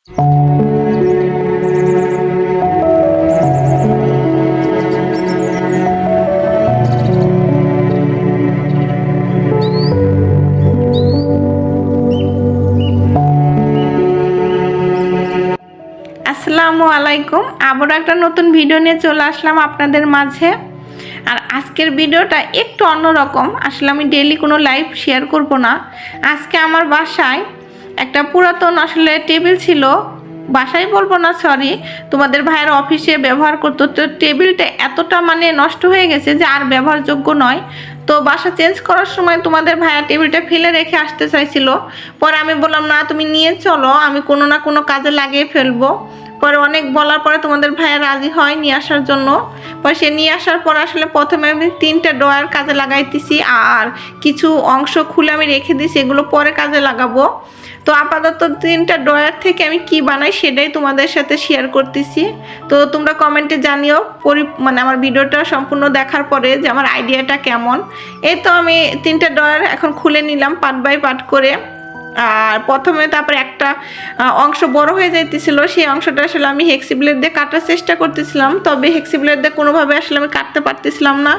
আসসালামু আলাইকুম। আবারও একটা নতুন ভিডিও নিয়ে চলে আসলাম আপনাদের মাঝে। আর আজকের ভিডিওটা একটু অন্যরকম। আসলে আমি ডেলি কোনো লাইভ শেয়ার করব না। আজকে আমার বাসায় একটা পুরাতন আসলে টেবিল ছিল। বাসায় বলব না সরি তোমাদের ভাইয়ের অফিসে ব্যবহার করতো। তো টেবিলটা এতটা মানে নষ্ট হয়ে গেছে যে আর ব্যবহারযোগ্য নয়। তো বাসা চেঞ্জ করার সময় তোমাদের ভাইয়া টেবিলটা ফেলে রেখে আসতে চাইছিল। পরে আমি বললাম, না, তুমি নিয়ে চলো, আমি কোনো না কোনো কাজে লাগিয়ে ফেলব। পরে অনেক বলার পরে তোমাদের ভাইয়া রাজি হয় নিয়ে আসার জন্য। সে নিয়ে আসার পর আসলে প্রথমে আমি তিনটা ডয়ার কাজে লাগাইতেছি আর কিছু অংশ খুলে আমি রেখে দিছি, এগুলো পরে কাজে লাগাবো। তো আপাতত তিনটা ড্রয়ার থেকে আমি কি বানাই সেটাই তোমাদের সাথে শেয়ার করতেছি। তো তোমরা কমেন্টে জানিও, পরি মানে আমার ভিডিওটা সম্পূর্ণ দেখার পরে যে আমার আইডিয়াটা কেমন। এই তো আমি তিনটা ড্রয়ার এখন খুলে নিলাম পার্ট বাই পার্ট করে। আর প্রথমে তারপরে একটা অংশ বড় হয়ে যাইতেছিল। সেই অংশটা আসলে আমি হেক্সি ব্লেড দিয়ে কাটার চেষ্টা করতেছিলাম। তবে হেক্সি ব্লেড দিয়ে কোনোভাবে আসলে আমি কাটতে পারতেছিলাম না।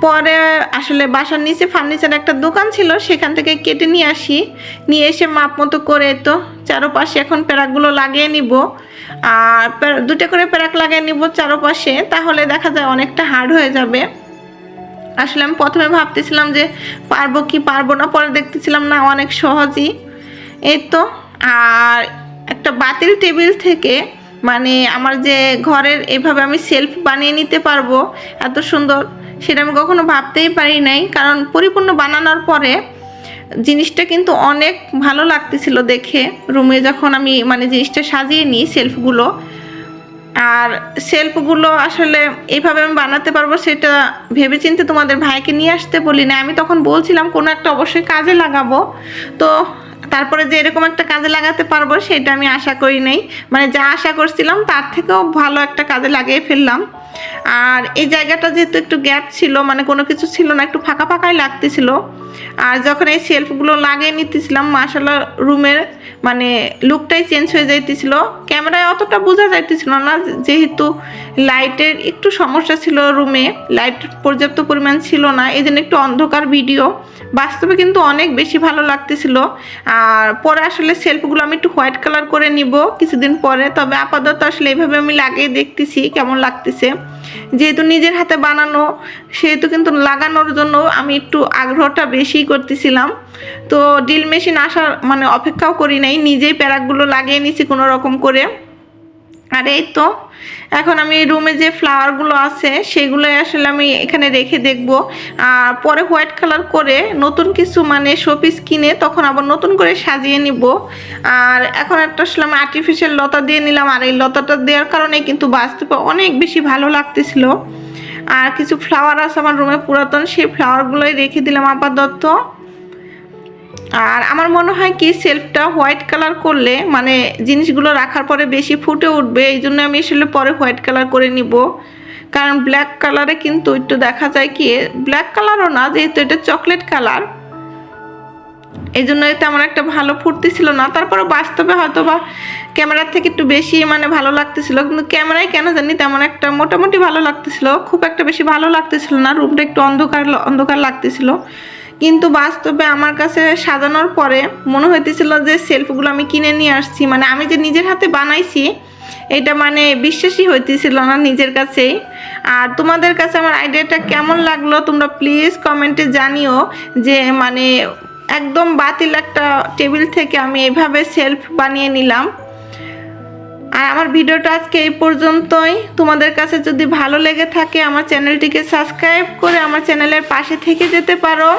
পরে আসলে বাসার নিচে ফার্নিচার একটা দোকান ছিল, সেখান থেকে কেটে নিয়ে আসি। নিয়ে এসে মাপ মতো করে তো, চারোপাশে এখন প্যারাকগুলো লাগিয়ে নিব। আর দুটো করে প্যারাক লাগিয়ে নিব চারোপাশে, তাহলে দেখা যায় অনেকটা হার্ড হয়ে যাবে। আসলে আমি প্রথমে ভাবতেছিলাম যে পারব কি পারব না, পরে দেখতেছিলাম না, অনেক সহজই। এই তো আর একটা বাতিল টেবিল থেকে মানে আমার যে ঘরের এভাবে আমি সেলফ বানিয়ে নিতে পারব এত সুন্দর, সেটা আমি কখনো ভাবতেই পারি নাই। কারণ পরিপূর্ণ বানানোর পরে জিনিসটা কিন্তু অনেক ভালো লাগতেছিল দেখে। রুমে যখন আমি মানে জিনিসটা সাজিয়ে নিই সেলফগুলো আর সেলফগুলো আসলে এইভাবে আমি বানাতে পারব সেটা ভেবেচিন্তে তোমাদের ভাইকে নিয়ে আসতে বলি না আমি তখন বলছিলাম, কোনো একটা অবশ্যই কাজে লাগাবো। তো তারপরে যে এরকম একটা কাজে লাগাতে পারব সেটা আমি আশা করি নাই। মানে যা আশা করছিলাম তার থেকেও ভালো একটা কাজে লাগিয়ে ফেললাম। আর এই জায়গাটা যেহেতু একটু গ্যাপ ছিল মানে কোনো কিছু ছিল না, একটু ফাঁকা ফাঁকাই লাগতেছিল। আর যখন এই সেলফগুলো লাগিয়ে নিতেছিলাম মাসাল্লাহ রুমের মানে লুকটাই চেঞ্জ হয়ে যাইতেছিল। ক্যামেরায় অতটা বোঝা যাইতেছিল না, যেহেতু লাইটের একটু সমস্যা ছিল রুমে, লাইট পর্যাপ্ত পরিমাণ ছিল না এই জন্য একটু অন্ধকার ভিডিও বাস্তবে কিন্তু অনেক বেশি ভালো লাগতেছিল। আর পরে আসলে সেলফগুলো আমি একটু হোয়াইট কালার করে নিব কিছুদিন পরে। তবে আপাতত আসলে এইভাবে আমি লাগিয়ে দেখতেছি কেমন লাগতেছে। যেহেতু নিজের হাতে বানানো, সেহেতু কিন্তু লাগানোর জন্য আমি একটু আগ্রহটা বেশি করতেছিলাম। তো ড্রিল মেশিন আসার মানে অপেক্ষাও করি নাই, নিজেই প্যারাকগুলো লাগিয়ে নিছি কোনো রকম করে। আর এই তো, এখন আমি রুমে যে ফ্লাওয়ারগুলো আছে সেগুলো আসলে আমি এখানে রেখে দেখব। আর পরে হোয়াইট কালার করে নতুন কিছু মানে শোপিস কিনে তখন আবার নতুন করে সাজিয়ে নিব। আর এখন একটা আসলে আমি আর্টিফিশিয়াল লতা দিয়ে নিলাম, আর এই লতাটা দেওয়ার কারণে কিন্তু বাস্তবে অনেক বেশি ভালো লাগতেছিল। আর কিছু ফ্লাওয়ার আছে আমার রুমে পুরাতন, সেই ফ্লাওয়ারগুলোই রেখে দিলাম আপাতত। আর আমার মনে হয় কি সেলফটা হোয়াইট কালার করলে মানে জিনিসগুলো রাখার পরে বেশি ফুটে উঠবে, এই জন্য আমি আসলে পরে হোয়াইট কালার করে নিব। কারণ ব্ল্যাক কালারে কিন্তু একটু দেখা যায় কি ব্ল্যাক কালারও না, যেহেতু এটা চকলেট কালার এই জন্য তেমন একটা ভালো ফুটতেছিল না। তারপরে বাস্তবে হয়তো বা ক্যামেরার থেকে একটু বেশি মানে ভালো লাগতেছিল, কিন্তু ক্যামেরায় কেন জানি তেমন একটা মোটামুটি ভালো লাগতেছিল, খুব একটা বেশি ভালো লাগতেছিল না, রুমটা একটু অন্ধকার অন্ধকার লাগতেছিল। কিন্তু বাস্তবে আমার কাছে সাজানোর পরে মনে হইতেছিল যে সেলফগুলো আমি কিনে নিয়ে আসছি। মানে আমি যে নিজের হাতে বানাইছি, এটা মানে বিশ্বাসই হইতেছিল না নিজের কাছেই। আর তোমাদের কাছে আমার আইডিয়াটা কেমন লাগল তোমরা প্লিজ কমেন্টে জানিও যে মানে একদম বাতিল একটা টেবিল থেকে আমি এভাবে সেলফ বানিয়ে নিলাম। আর আমার ভিডিওটা আজকে এই পর্যন্তই। তোমাদের কাছে যদি ভালো লেগে থাকে আমার চ্যানেলটিকে সাবস্ক্রাইব করে আমার চ্যানেলের পাশে থেকে যেতে পারো।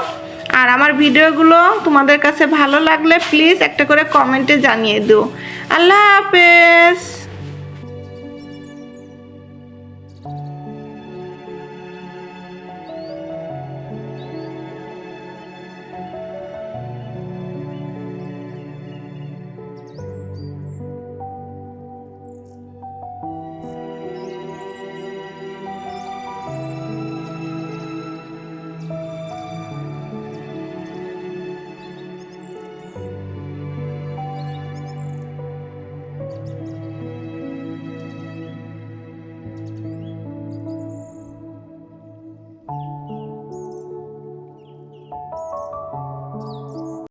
আর আমার ভিডিওগুলো তোমাদের কাছে ভালো লাগলে প্লিজ একটা করে কমেন্টে জানিয়ে দিও। আল্লাহ হাফেজ!